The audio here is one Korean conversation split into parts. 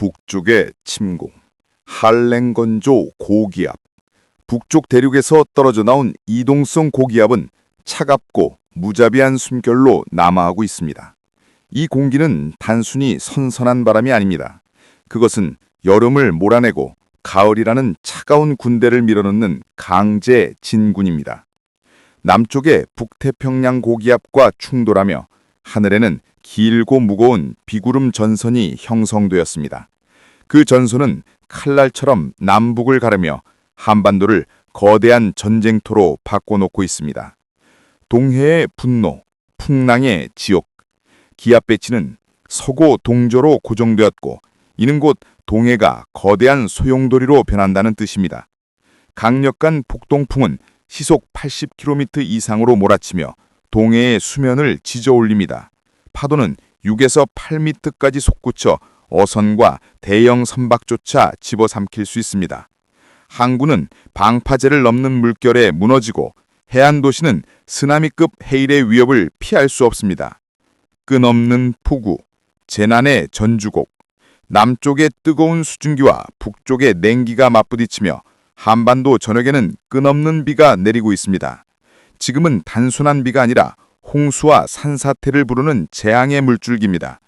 북쪽의 침공, 한랭건조 고기압. 북쪽 대륙에서 떨어져 나온 이동성 고기압은 차갑고 무자비한 숨결로 남하하고 있습니다. 이 공기는 단순히 선선한 바람이 아닙니다. 그것은 여름을 몰아내고 가을이라는 차가운 군대를 밀어넣는 강제 진군입니다. 남쪽의 북태평양 고기압과 충돌하며 하늘에는 길고 무거운 비구름 전선이 형성되었습니다. 그 전선은 칼날처럼 남북을 가르며 한반도를 거대한 전쟁터로 바꿔놓고 있습니다. 동해의 분노, 풍랑의 지옥, 기압 배치는 서고 동조로 고정되었고 이는 곧 동해가 거대한 소용돌이로 변한다는 뜻입니다. 강력한 북동풍은 시속 80km 이상으로 몰아치며 동해의 수면을 지져 올립니다. 파도는 6에서 8m까지 솟구쳐 어선과 대형 선박조차 집어삼킬 수 있습니다. 항구는 방파제를 넘는 물결에 무너지고 해안 도시는 쓰나미급 해일의 위협을 피할 수 없습니다. 끝없는 폭우, 재난의 전주곡, 남쪽의 뜨거운 수증기와 북쪽의 냉기가 맞부딪히며 한반도 전역에는 끝없는 비가 내리고 있습니다. 지금은 단순한 비가 아니라 홍수와 산사태를 부르는 재앙의 물줄기입니다.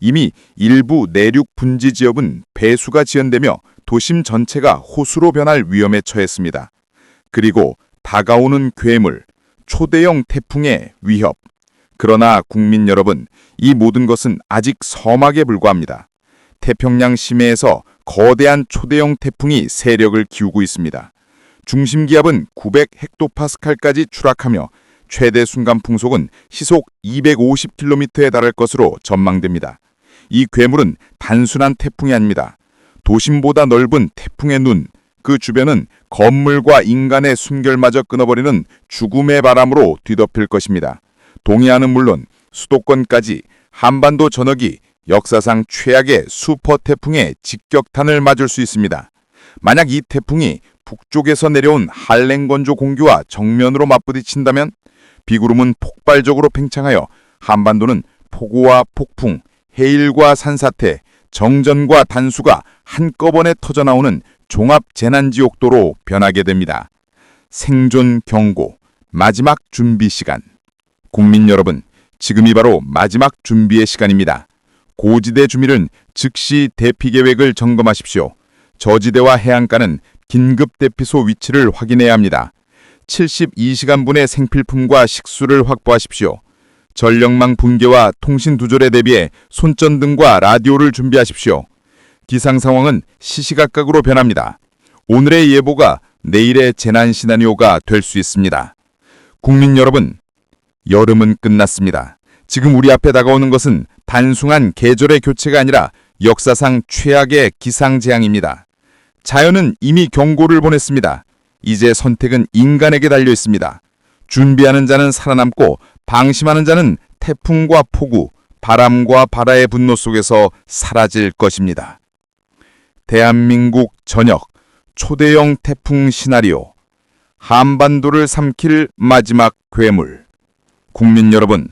이미 일부 내륙 분지 지역은 배수가 지연되며 도심 전체가 호수로 변할 위험에 처했습니다. 그리고 다가오는 괴물, 초대형 태풍의 위협. 그러나 국민 여러분, 이 모든 것은 아직 서막에 불과합니다. 태평양 심해에서 거대한 초대형 태풍이 세력을 기우고 있습니다. 중심 기압은 900 헥토파스칼까지 추락하며 최대 순간 풍속은 시속 250km에 달할 것으로 전망됩니다. 이 괴물은 단순한 태풍이 아닙니다. 도심보다 넓은 태풍의 눈, 그 주변은 건물과 인간의 숨결마저 끊어버리는 죽음의 바람으로 뒤덮일 것입니다. 동해안은 물론 수도권까지 한반도 전역이 역사상 최악의 슈퍼 태풍의 직격탄을 맞을 수 있습니다. 만약 이 태풍이 북쪽에서 내려온 한랭건조 공기와 정면으로 맞부딪힌다면 비구름은 폭발적으로 팽창하여 한반도는 폭우와 폭풍, 해일과 산사태, 정전과 단수가 한꺼번에 터져나오는 종합 재난지옥도로 변하게 됩니다. 생존 경고, 마지막 준비 시간. 국민 여러분, 지금이 바로 마지막 준비의 시간입니다. 고지대 주민은 즉시 대피 계획을 점검하십시오. 저지대와 해안가는 긴급 대피소 위치를 확인해야 합니다. 72시간분의 생필품과 식수를 확보하십시오. 전력망 붕괴와 통신 두절에 대비해 손전등과 라디오를 준비하십시오. 기상 상황은 시시각각으로 변합니다. 오늘의 예보가 내일의 재난 시나리오가 될 수 있습니다. 국민 여러분, 여름은 끝났습니다. 지금 우리 앞에 다가오는 것은 단순한 계절의 교체가 아니라 역사상 최악의 기상재앙입니다. 자연은 이미 경고를 보냈습니다. 이제 선택은 인간에게 달려 있습니다. 준비하는 자는 살아남고 방심하는 자는 태풍과 폭우, 바람과 바다의 분노 속에서 사라질 것입니다. 대한민국 전역 초대형 태풍 시나리오 한반도를 삼킬 마지막 괴물 국민 여러분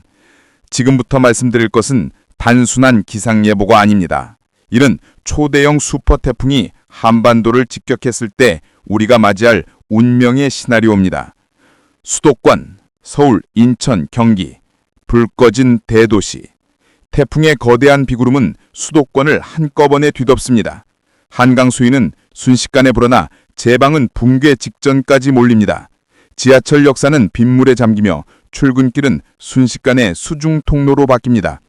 지금부터 말씀드릴 것은 단순한 기상 예보가 아닙니다. 이는 초대형 슈퍼 태풍이 한반도를 직격했을 때 우리가 맞이할 운명의 시나리오입니다. 수도권, 서울, 인천, 경기, 불 꺼진 대도시. 태풍의 거대한 비구름은 수도권을 한꺼번에 뒤덮습니다. 한강 수위는 순식간에 불어나 제방은 붕괴 직전까지 몰립니다. 지하철 역사는 빗물에 잠기며 출근길은 순식간에 수중 통로로 바뀝니다.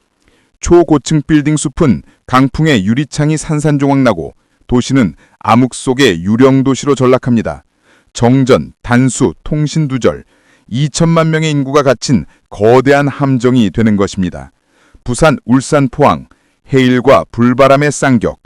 초고층 빌딩 숲은 강풍에 유리창이 산산조각 나고 도시는 암흑 속의 유령 도시로 전락합니다. 정전, 단수, 통신 두절, 2천만 명의 인구가 갇힌 거대한 함정이 되는 것입니다. 부산, 울산, 포항, 해일과 불바람의 쌍격,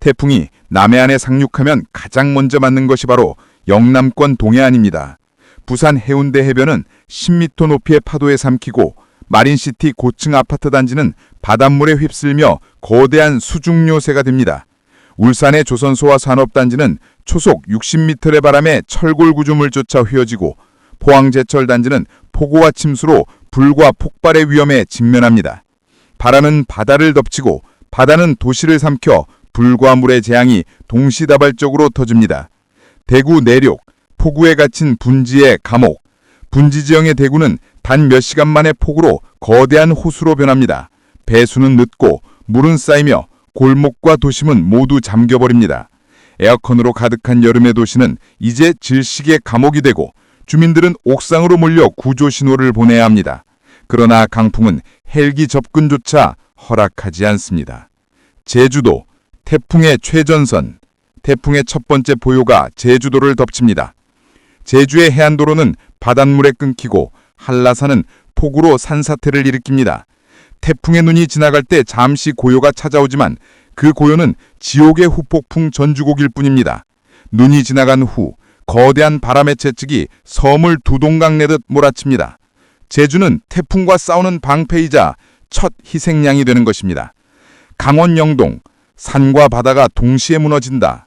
태풍이 남해안에 상륙하면 가장 먼저 맞는 것이 바로 영남권 동해안입니다. 부산 해운대 해변은 10m 높이의 파도에 삼키고 마린시티 고층 아파트 단지는 바닷물에 휩쓸며 거대한 수중 요새가 됩니다. 울산의 조선소와 산업단지는 초속 60m의 바람에 철골 구조물 쫓아 휘어지고 포항제철 단지는 폭우와 침수로 불과 폭발의 위험에 직면합니다. 바람은 바다를 덮치고 바다는 도시를 삼켜 불과 물의 재앙이 동시다발적으로 터집니다. 대구 내륙, 폭우에 갇힌 분지의 감옥. 분지 지형의 대구는 단 몇 시간 만에 폭우로 거대한 호수로 변합니다. 배수는 늦고 물은 쌓이며 골목과 도심은 모두 잠겨버립니다. 에어컨으로 가득한 여름의 도시는 이제 질식의 감옥이 되고 주민들은 옥상으로 몰려 구조 신호를 보내야 합니다. 그러나 강풍은 헬기 접근조차 허락하지 않습니다. 제주도 태풍의 최전선 태풍의 첫 번째 보요가 제주도를 덮칩니다. 제주의 해안도로는 바닷물에 끊기고 한라산은 폭우로 산사태를 일으킵니다. 태풍의 눈이 지나갈 때 잠시 고요가 찾아오지만 그 고요는 지옥의 후폭풍 전주곡일 뿐입니다. 눈이 지나간 후 거대한 바람의 채찍이 섬을 두동강 내듯 몰아칩니다. 제주는 태풍과 싸우는 방패이자 첫 희생양이 되는 것입니다. 강원 영동, 산과 바다가 동시에 무너진다.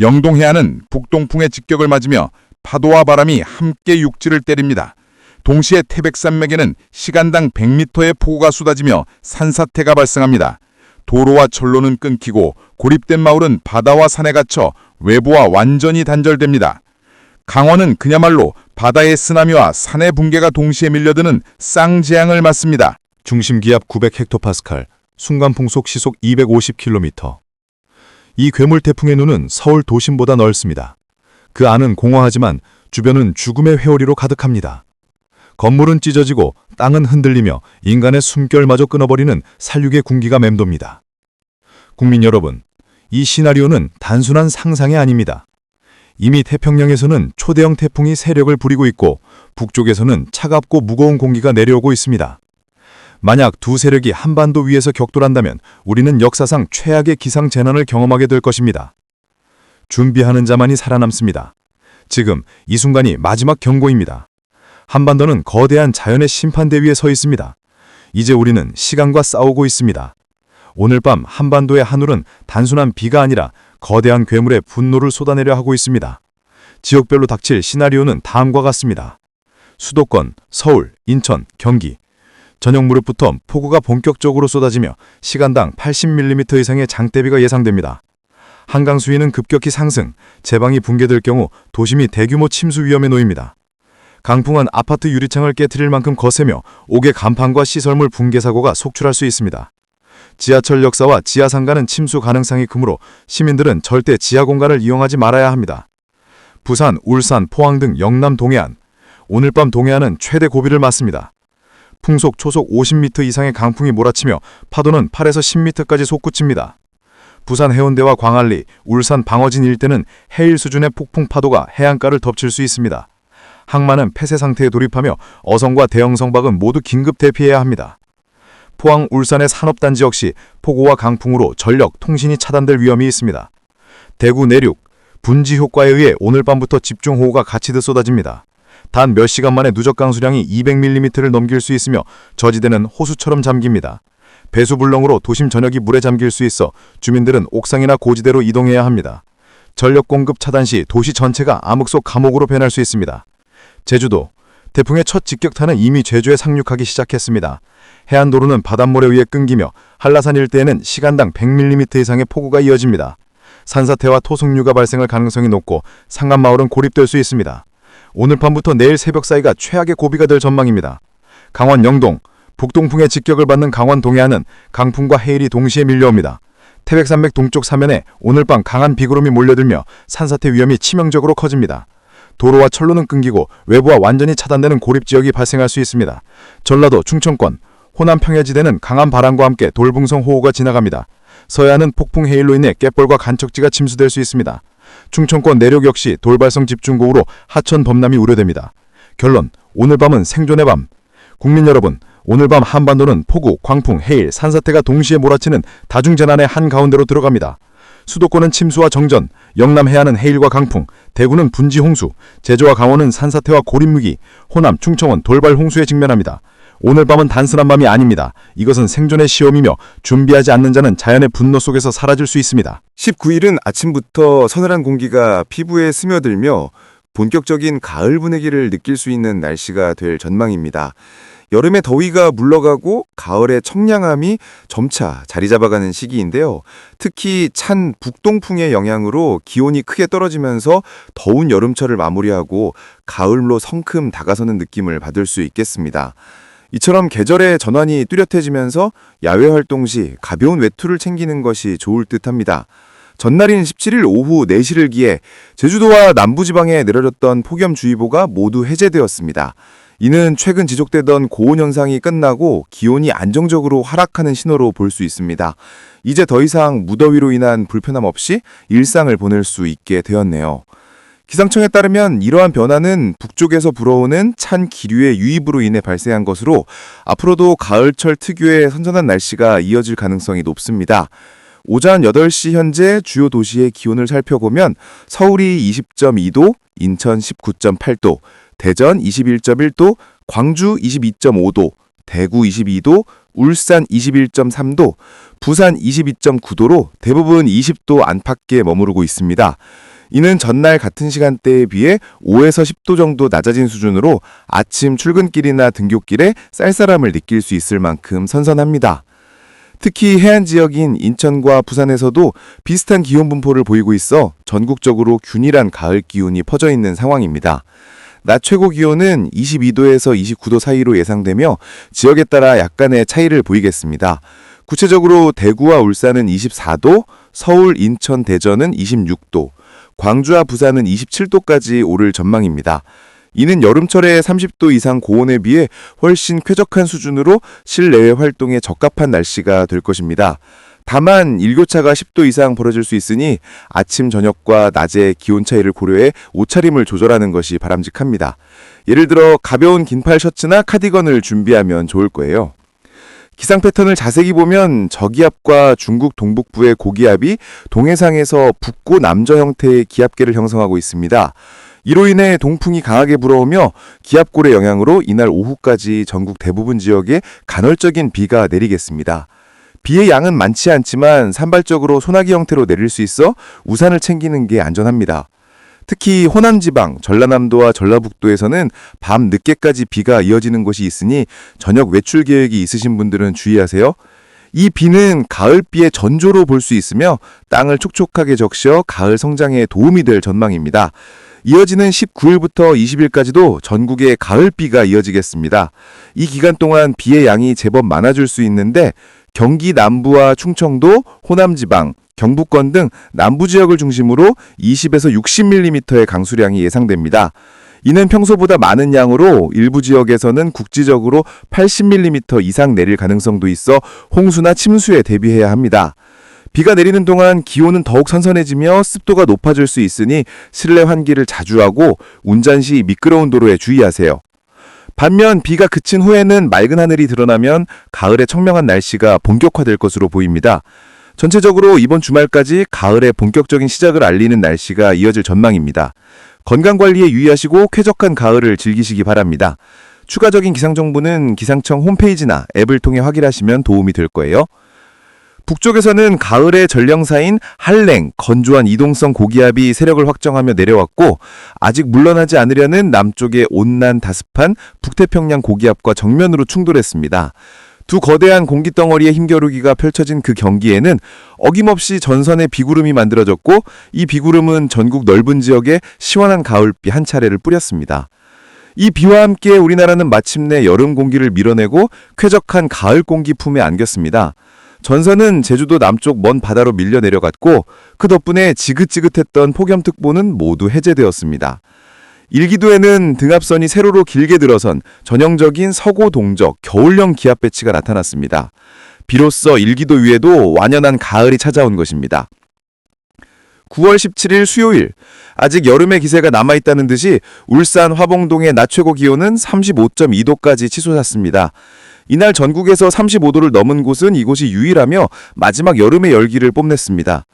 영동 해안은 북동풍의 직격을 맞으며 파도와 바람이 함께 육지를 때립니다. 동시에 태백산맥에는 시간당 100m의 폭우가 쏟아지며 산사태가 발생합니다. 도로와 철로는 끊기고 고립된 마을은 바다와 산에 갇혀 외부와 완전히 단절됩니다. 강원은 그야말로 바다의 쓰나미와 산의 붕괴가 동시에 밀려드는 쌍재앙을 맞습니다. 중심 기압 900헥토파스칼, 순간 풍속 시속 250km. 이 괴물 태풍의 눈은 서울 도심보다 넓습니다. 그 안은 공허하지만 주변은 죽음의 회오리로 가득합니다. 건물은 찢어지고 땅은 흔들리며 인간의 숨결마저 끊어버리는 살육의 군기가 맴돕니다. 국민 여러분, 이 시나리오는 단순한 상상이 아닙니다. 이미 태평양에서는 초대형 태풍이 세력을 부리고 있고 북쪽에서는 차갑고 무거운 공기가 내려오고 있습니다. 만약 두 세력이 한반도 위에서 격돌한다면 우리는 역사상 최악의 기상 재난을 경험하게 될 것입니다. 준비하는 자만이 살아남습니다. 지금 이 순간이 마지막 경고입니다. 한반도는 거대한 자연의 심판대 위에 서 있습니다. 이제 우리는 시간과 싸우고 있습니다. 오늘 밤 한반도의 하늘은 단순한 비가 아니라 거대한 괴물의 분노를 쏟아내려 하고 있습니다. 지역별로 닥칠 시나리오는 다음과 같습니다. 수도권, 서울, 인천, 경기. 저녁 무렵부터 폭우가 본격적으로 쏟아지며 시간당 80mm 이상의 장대비가 예상됩니다. 한강 수위는 급격히 상승, 제방이 붕괴될 경우 도심이 대규모 침수 위험에 놓입니다. 강풍은 아파트 유리창을 깨뜨릴 만큼 거세며 옥의 간판과 시설물 붕괴 사고가 속출할 수 있습니다. 지하철 역사와 지하 상가는 침수 가능성이 크므로 시민들은 절대 지하 공간을 이용하지 말아야 합니다. 부산, 울산, 포항 등 영남 동해안. 오늘 밤 동해안은 최대 고비를 맞습니다. 풍속 초속 50m 이상의 강풍이 몰아치며 파도는 8에서 10m까지 솟구칩니다. 부산 해운대와 광안리, 울산 방어진 일대는 해일 수준의 폭풍 파도가 해안가를 덮칠 수 있습니다. 항만은 폐쇄 상태에 돌입하며 어성과 대형 성박은 모두 긴급 대피해야 합니다. 포항, 울산의 산업단지 역시 폭우와 강풍으로 전력, 통신이 차단될 위험이 있습니다. 대구 내륙, 분지 효과에 의해 오늘 밤부터 집중호우가 가치듯 쏟아집니다. 단 몇 시간 만에 누적 강수량이 200mm를 넘길 수 있으며 저지대는 호수처럼 잠깁니다. 배수불능으로 도심 전역이 물에 잠길 수 있어 주민들은 옥상이나 고지대로 이동해야 합니다. 전력 공급 차단 시 도시 전체가 암흑 속 감옥으로 변할 수 있습니다. 제주도 태풍의 첫 직격탄은 이미 제주에 상륙하기 시작했습니다. 해안도로는 바닷물에 의해 끊기며 한라산 일대에는 시간당 100mm 이상의 폭우가 이어집니다. 산사태와 토속류가 발생할 가능성이 높고 상간마을은 고립될 수 있습니다. 오늘 밤부터 내일 새벽 사이가 최악의 고비가 될 전망입니다. 강원 영동, 북동풍의 직격을 받는 강원 동해안은 강풍과 해일이 동시에 밀려옵니다. 태백산맥 동쪽 사면에 오늘 밤 강한 비구름이 몰려들며 산사태 위험이 치명적으로 커집니다. 도로와 철로는 끊기고 외부와 완전히 차단되는 고립 지역이 발생할 수 있습니다. 전라도, 충청권, 호남 평야지대는 강한 바람과 함께 돌붕성 호우가 지나갑니다. 서해안은 폭풍 해일로 인해 갯벌과 간척지가 침수될 수 있습니다. 충청권 내륙 역시 돌발성 집중고우로 하천 범람이 우려됩니다. 결론, 오늘 밤은 생존의 밤. 국민 여러분, 오늘 밤 한반도는 폭우, 광풍, 해일, 산사태가 동시에 몰아치는 다중재난의 한가운데로 들어갑니다. 수도권은 침수와 정전, 영남 해안은 해일과 강풍, 대구는 분지 홍수, 제주와 강원은 산사태와 고립무기, 호남, 충청은 돌발 홍수에 직면합니다. 오늘 밤은 단순한 밤이 아닙니다. 이것은 생존의 시험이며 준비하지 않는 자는 자연의 분노 속에서 사라질 수 있습니다. 19일은 아침부터 서늘한 공기가 피부에 스며들며 본격적인 가을 분위기를 느낄 수 있는 날씨가 될 전망입니다. 여름의 더위가 물러가고 가을의 청량함이 점차 자리 잡아가는 시기인데요. 특히 찬 북동풍의 영향으로 기온이 크게 떨어지면서 더운 여름철을 마무리하고 가을로 성큼 다가서는 느낌을 받을 수 있겠습니다. 이처럼 계절의 전환이 뚜렷해지면서 야외 활동 시 가벼운 외투를 챙기는 것이 좋을 듯 합니다. 전날인 17일 오후 4시를 기해 제주도와 남부지방에 내려졌던 폭염주의보가 모두 해제되었습니다. 이는 최근 지속되던 고온 현상이 끝나고 기온이 안정적으로 하락하는 신호로 볼 수 있습니다. 이제 더 이상 무더위로 인한 불편함 없이 일상을 보낼 수 있게 되었네요. 기상청에 따르면 이러한 변화는 북쪽에서 불어오는 찬 기류의 유입으로 인해 발생한 것으로 앞으로도 가을철 특유의 선선한 날씨가 이어질 가능성이 높습니다. 오전 8시 현재 주요 도시의 기온을 살펴보면 서울이 20.2도, 인천 19.8도, 대전 21.1도, 광주 22.5도, 대구 22도, 울산 21.3도, 부산 22.9도로 대부분 20도 안팎에 머무르고 있습니다. 이는 전날 같은 시간대에 비해 5에서 10도 정도 낮아진 수준으로 아침 출근길이나 등굣길에 쌀쌀함을 느낄 수 있을 만큼 선선합니다. 특히 해안 지역인 인천과 부산에서도 비슷한 기온 분포를 보이고 있어 전국적으로 균일한 가을 기온이 퍼져 있는 상황입니다. 낮 최고 기온은 22도에서 29도 사이로 예상되며 지역에 따라 약간의 차이를 보이겠습니다. 구체적으로 대구와 울산은 24도, 서울, 인천, 대전은 26도, 광주와 부산은 27도까지 오를 전망입니다. 이는 여름철에 30도 이상 고온에 비해 훨씬 쾌적한 수준으로 실내외 활동에 적합한 날씨가 될 것입니다. 다만 일교차가 10도 이상 벌어질 수 있으니 아침 저녁과 낮의 기온 차이를 고려해 옷차림을 조절하는 것이 바람직합니다. 예를 들어 가벼운 긴팔 셔츠나 카디건을 준비하면 좋을 거예요. 기상 패턴을 자세히 보면 저기압과 중국 동북부의 고기압이 동해상에서 북고 남저 형태의 기압계를 형성하고 있습니다. 이로 인해 동풍이 강하게 불어오며 기압골의 영향으로 이날 오후까지 전국 대부분 지역에 간헐적인 비가 내리겠습니다. 비의 양은 많지 않지만 산발적으로 소나기 형태로 내릴 수 있어 우산을 챙기는 게 안전합니다. 특히 호남 지방, 전라남도와 전라북도에서는 밤 늦게까지 비가 이어지는 곳이 있으니 저녁 외출 계획이 있으신 분들은 주의하세요. 이 비는 가을비의 전조로 볼 수 있으며 땅을 촉촉하게 적셔 가을 성장에 도움이 될 전망입니다. 이어지는 19일부터 20일까지도 전국에 가을비가 이어지겠습니다. 이 기간 동안 비의 양이 제법 많아질 수 있는데 경기 남부와 충청도, 호남 지방, 경북권 등 남부 지역을 중심으로 20에서 60mm의 강수량이 예상됩니다. 이는 평소보다 많은 양으로 일부 지역에서는 국지적으로 80mm 이상 내릴 가능성도 있어 홍수나 침수에 대비해야 합니다. 비가 내리는 동안 기온은 더욱 선선해지며 습도가 높아질 수 있으니 실내 환기를 자주 하고 운전 시 미끄러운 도로에 주의하세요. 반면 비가 그친 후에는 맑은 하늘이 드러나면 가을의 청명한 날씨가 본격화될 것으로 보입니다. 전체적으로 이번 주말까지 가을의 본격적인 시작을 알리는 날씨가 이어질 전망입니다. 건강 관리에 유의하시고 쾌적한 가을을 즐기시기 바랍니다. 추가적인 기상 정보는 기상청 홈페이지나 앱을 통해 확인하시면 도움이 될 거예요. 북쪽에서는 가을의 전령사인 한랭, 건조한 이동성 고기압이 세력을 확정하며 내려왔고 아직 물러나지 않으려는 남쪽의 온난 다습한 북태평양 고기압과 정면으로 충돌했습니다. 두 거대한 공기 덩어리의 힘겨루기가 펼쳐진 그 경기에는 어김없이 전선의 비구름이 만들어졌고 이 비구름은 전국 넓은 지역에 시원한 가을비 한 차례를 뿌렸습니다. 이 비와 함께 우리나라는 마침내 여름 공기를 밀어내고 쾌적한 가을 공기 품에 안겼습니다. 전선은 제주도 남쪽 먼 바다로 밀려 내려갔고 그 덕분에 지긋지긋했던 폭염특보는 모두 해제되었습니다. 일기도에는 등압선이 세로로 길게 들어선 전형적인 서고 동적 겨울형 기압 배치가 나타났습니다. 비로소 일기도 위에도 완연한 가을이 찾아온 것입니다. 9월 17일 수요일 아직 여름의 기세가 남아있다는 듯이 울산 화봉동의 낮 최고 기온은 35.2도까지 치솟았습니다. 이날 전국에서 35도를 넘은 곳은 이곳이 유일하며 마지막 여름의 열기를 뽐냈습니다.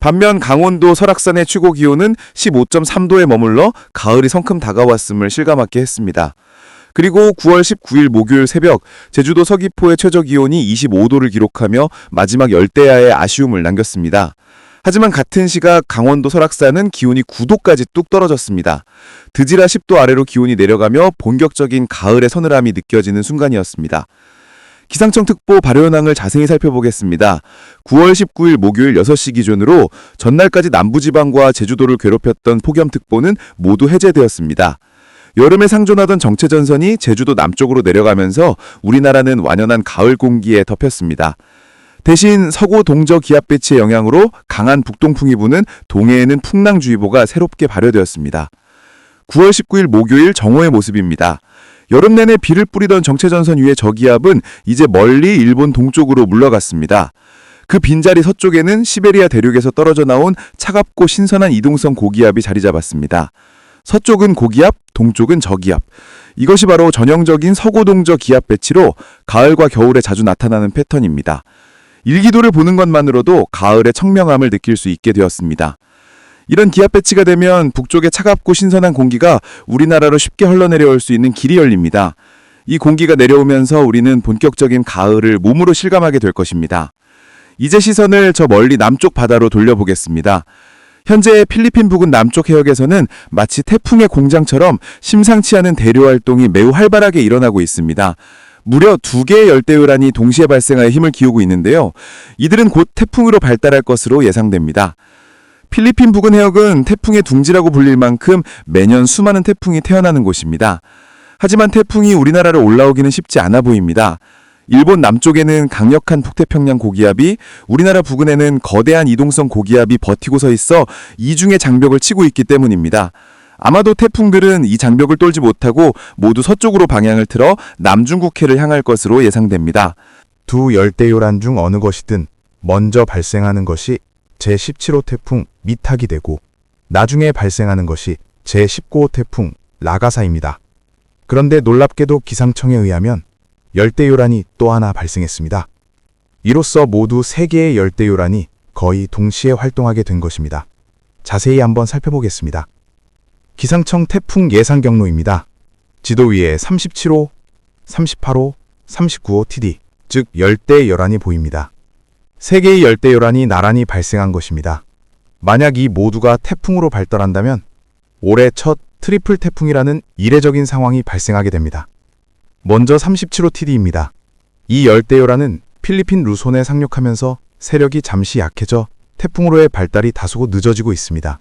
반면 강원도 설악산의 최고 기온은 15.3도에 머물러 가을이 성큼 다가왔음을 실감하게 했습니다. 그리고 9월 19일 목요일 새벽 제주도 서귀포의 최저 기온이 25도를 기록하며 마지막 열대야의 아쉬움을 남겼습니다. 하지만 같은 시각 강원도 설악산은 기온이 9도까지 뚝 떨어졌습니다. 드지라 10도 아래로 기온이 내려가며 본격적인 가을의 서늘함이 느껴지는 순간이었습니다. 기상청 특보 발효 현황을 자세히 살펴보겠습니다. 9월 19일 목요일 6시 기준으로 전날까지 남부지방과 제주도를 괴롭혔던 폭염특보는 모두 해제되었습니다. 여름에 상존하던 정체전선이 제주도 남쪽으로 내려가면서 우리나라는 완연한 가을 공기에 덮였습니다. 대신 서구 동저 기압 배치의 영향으로 강한 북동풍이 부는 동해에는 풍랑주의보가 새롭게 발효되었습니다. 9월 19일 목요일 정오의 모습입니다. 여름 내내 비를 뿌리던 정체전선 위의 저기압은 이제 멀리 일본 동쪽으로 물러갔습니다. 그 빈자리 서쪽에는 시베리아 대륙에서 떨어져 나온 차갑고 신선한 이동성 고기압이 자리 잡았습니다. 서쪽은 고기압, 동쪽은 저기압. 이것이 바로 전형적인 서고동저 기압 배치로 가을과 겨울에 자주 나타나는 패턴입니다. 일기도를 보는 것만으로도 가을의 청명함을 느낄 수 있게 되었습니다. 이런 기압 배치가 되면 북쪽의 차갑고 신선한 공기가 우리나라로 쉽게 흘러내려올 수 있는 길이 열립니다. 이 공기가 내려오면서 우리는 본격적인 가을을 몸으로 실감하게 될 것입니다. 이제 시선을 저 멀리 남쪽 바다로 돌려보겠습니다. 현재 필리핀 부근 남쪽 해역에서는 마치 태풍의 공장처럼 심상치 않은 대류 활동이 매우 활발하게 일어나고 있습니다. 무려 두 개의 열대요란이 동시에 발생하여 힘을 기우고 있는데요. 이들은 곧 태풍으로 발달할 것으로 예상됩니다. 필리핀 부근 해역은 태풍의 둥지라고 불릴 만큼 매년 수많은 태풍이 태어나는 곳입니다. 하지만 태풍이 우리나라로 올라오기는 쉽지 않아 보입니다. 일본 남쪽에는 강력한 북태평양 고기압이 우리나라 부근에는 거대한 이동성 고기압이 버티고 서 있어 이중의 장벽을 치고 있기 때문입니다. 아마도 태풍들은 이 장벽을 뚫지 못하고 모두 서쪽으로 방향을 틀어 남중국해를 향할 것으로 예상됩니다. 두 열대요란 중 어느 것이든 먼저 발생하는 것이 제17호 태풍 미탁이 되고 나중에 발생하는 것이 제19호 태풍 라가사입니다. 그런데 놀랍게도 기상청에 의하면 열대요란이 또 하나 발생했습니다. 이로써 모두 3개의 열대요란이 거의 동시에 활동하게 된 것입니다. 자세히 한번 살펴보겠습니다. 기상청 태풍 예상 경로입니다. 지도 위에 37호, 38호, 39호 TD, 즉 열대 요란이 보입니다. 세 개의 열대 요란이 나란히 발생한 것입니다. 만약 이 모두가 태풍으로 발달한다면 올해 첫 트리플 태풍이라는 이례적인 상황이 발생하게 됩니다. 먼저 37호 TD입니다. 이 열대 요란은 필리핀 루손에 상륙하면서 세력이 잠시 약해져 태풍으로의 발달이 다소 늦어지고 있습니다.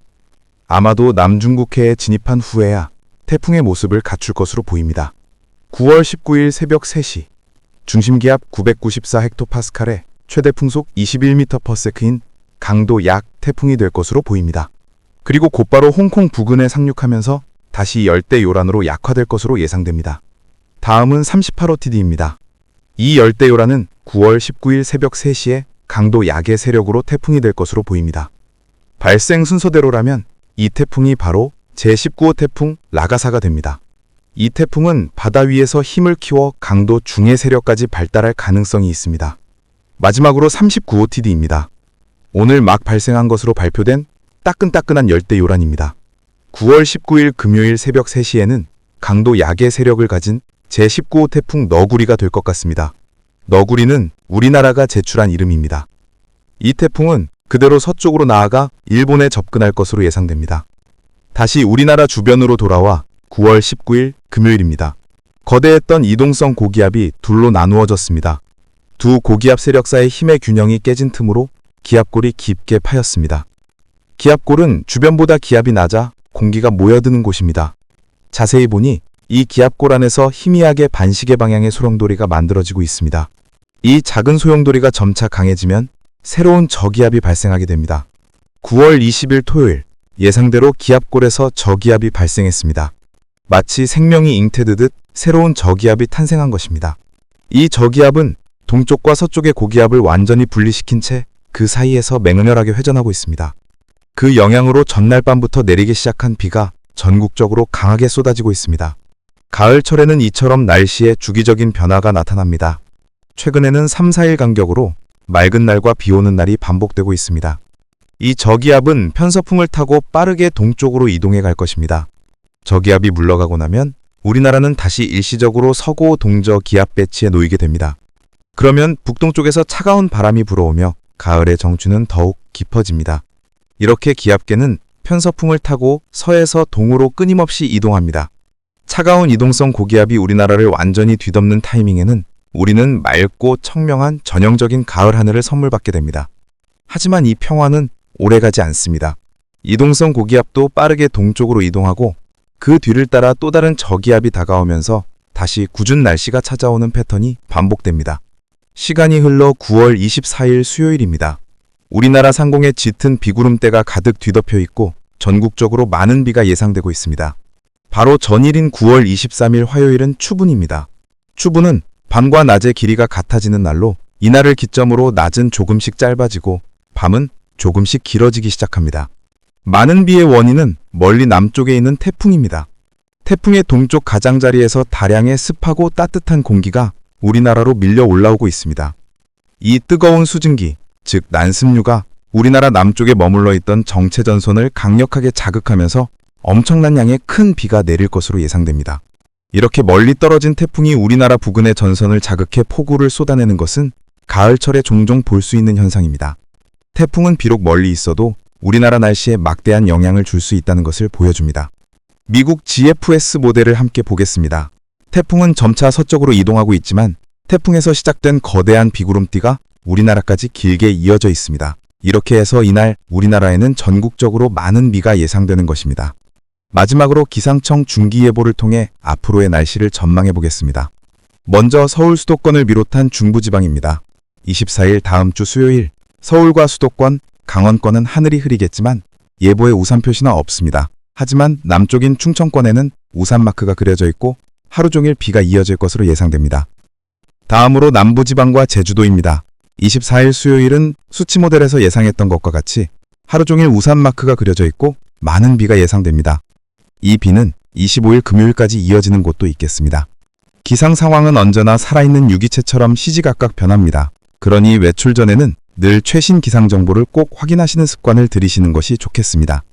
아마도 남중국해에 진입한 후에야 태풍의 모습을 갖출 것으로 보입니다. 9월 19일 새벽 3시 중심기압 994헥토파스칼의 최대 풍속 21m/s인 강도 약 태풍이 될 것으로 보입니다. 그리고 곧바로 홍콩 부근에 상륙하면서 다시 열대 요란으로 약화될 것으로 예상됩니다. 다음은 38호 TD입니다. 이 열대 요란은 9월 19일 새벽 3시에 강도 약의 세력으로 태풍이 될 것으로 보입니다. 발생 순서대로라면 이 태풍이 바로 제19호 태풍 라가사가 됩니다. 이 태풍은 바다 위에서 힘을 키워 강도 중의 세력까지 발달할 가능성이 있습니다. 마지막으로 39호 TD입니다. 오늘 막 발생한 것으로 발표된 따끈따끈한 열대 요란입니다. 9월 19일 금요일 새벽 3시에는 강도 약의 세력을 가진 제19호 태풍 너구리가 될 것 같습니다. 너구리는 우리나라가 제출한 이름입니다. 이 태풍은 그대로 서쪽으로 나아가 일본에 접근할 것으로 예상됩니다. 다시 우리나라 주변으로 돌아와 9월 19일 금요일입니다. 거대했던 이동성 고기압이 둘로 나누어졌습니다. 두 고기압 세력 사이의 힘의 균형이 깨진 틈으로 기압골이 깊게 파였습니다. 기압골은 주변보다 기압이 낮아 공기가 모여드는 곳입니다. 자세히 보니 이 기압골 안에서 희미하게 반시계 방향의 소용돌이가 만들어지고 있습니다. 이 작은 소용돌이가 점차 강해지면 새로운 저기압이 발생하게 됩니다. 9월 20일 토요일 예상대로 기압골에서 저기압이 발생했습니다. 마치 생명이 잉태되듯 새로운 저기압이 탄생한 것입니다. 이 저기압은 동쪽과 서쪽의 고기압을 완전히 분리시킨 채 그 사이에서 맹렬하게 회전하고 있습니다. 그 영향으로 전날 밤부터 내리기 시작한 비가 전국적으로 강하게 쏟아지고 있습니다. 가을철에는 이처럼 날씨에 주기적인 변화가 나타납니다. 최근에는 3, 4일 간격으로 맑은 날과 비 오는 날이 반복되고 있습니다. 이 저기압은 편서풍을 타고 빠르게 동쪽으로 이동해 갈 것입니다. 저기압이 물러가고 나면 우리나라는 다시 일시적으로 서고 동저 기압 배치에 놓이게 됩니다. 그러면 북동쪽에서 차가운 바람이 불어오며 가을의 정취는 더욱 깊어집니다. 이렇게 기압계는 편서풍을 타고 서에서 동으로 끊임없이 이동합니다. 차가운 이동성 고기압이 우리나라를 완전히 뒤덮는 타이밍에는 우리는 맑고 청명한 전형적인 가을 하늘을 선물받게 됩니다. 하지만 이 평화는 오래가지 않습니다. 이동성 고기압도 빠르게 동쪽으로 이동하고 그 뒤를 따라 또 다른 저기압이 다가오면서 다시 궂은 날씨가 찾아오는 패턴이 반복됩니다. 시간이 흘러 9월 24일 수요일입니다. 우리나라 상공에 짙은 비구름대가 가득 뒤덮여 있고 전국적으로 많은 비가 예상되고 있습니다. 바로 전일인 9월 23일 화요일은 추분입니다. 추분은 밤과 낮의 길이가 같아지는 날로 이날을 기점으로 낮은 조금씩 짧아지고 밤은 조금씩 길어지기 시작합니다. 많은 비의 원인은 멀리 남쪽에 있는 태풍입니다. 태풍의 동쪽 가장자리에서 다량의 습하고 따뜻한 공기가 우리나라로 밀려 올라오고 있습니다. 이 뜨거운 수증기, 즉 난습류가 우리나라 남쪽에 머물러 있던 정체전선을 강력하게 자극하면서 엄청난 양의 큰 비가 내릴 것으로 예상됩니다. 이렇게 멀리 떨어진 태풍이 우리나라 부근의 전선을 자극해 폭우를 쏟아내는 것은 가을철에 종종 볼 수 있는 현상입니다. 태풍은 비록 멀리 있어도 우리나라 날씨에 막대한 영향을 줄 수 있다는 것을 보여줍니다. 미국 GFS 모델을 함께 보겠습니다. 태풍은 점차 서쪽으로 이동하고 있지만 태풍에서 시작된 거대한 비구름띠가 우리나라까지 길게 이어져 있습니다. 이렇게 해서 이날 우리나라에는 전국적으로 많은 비가 예상되는 것입니다. 마지막으로 기상청 중기예보를 통해 앞으로의 날씨를 전망해 보겠습니다. 먼저 서울 수도권을 비롯한 중부지방입니다. 24일 다음 주 수요일 서울과 수도권, 강원권은 하늘이 흐리겠지만 예보에 우산 표시는 없습니다. 하지만 남쪽인 충청권에는 우산 마크가 그려져 있고 하루 종일 비가 이어질 것으로 예상됩니다. 다음으로 남부지방과 제주도입니다. 24일 수요일은 수치 모델에서 예상했던 것과 같이 하루 종일 우산 마크가 그려져 있고 많은 비가 예상됩니다. 이 비는 25일 금요일까지 이어지는 곳도 있겠습니다. 기상 상황은 언제나 살아있는 유기체처럼 시지각각 변합니다. 그러니 외출 전에는 늘 최신 기상 정보를 꼭 확인하시는 습관을 들이시는 것이 좋겠습니다.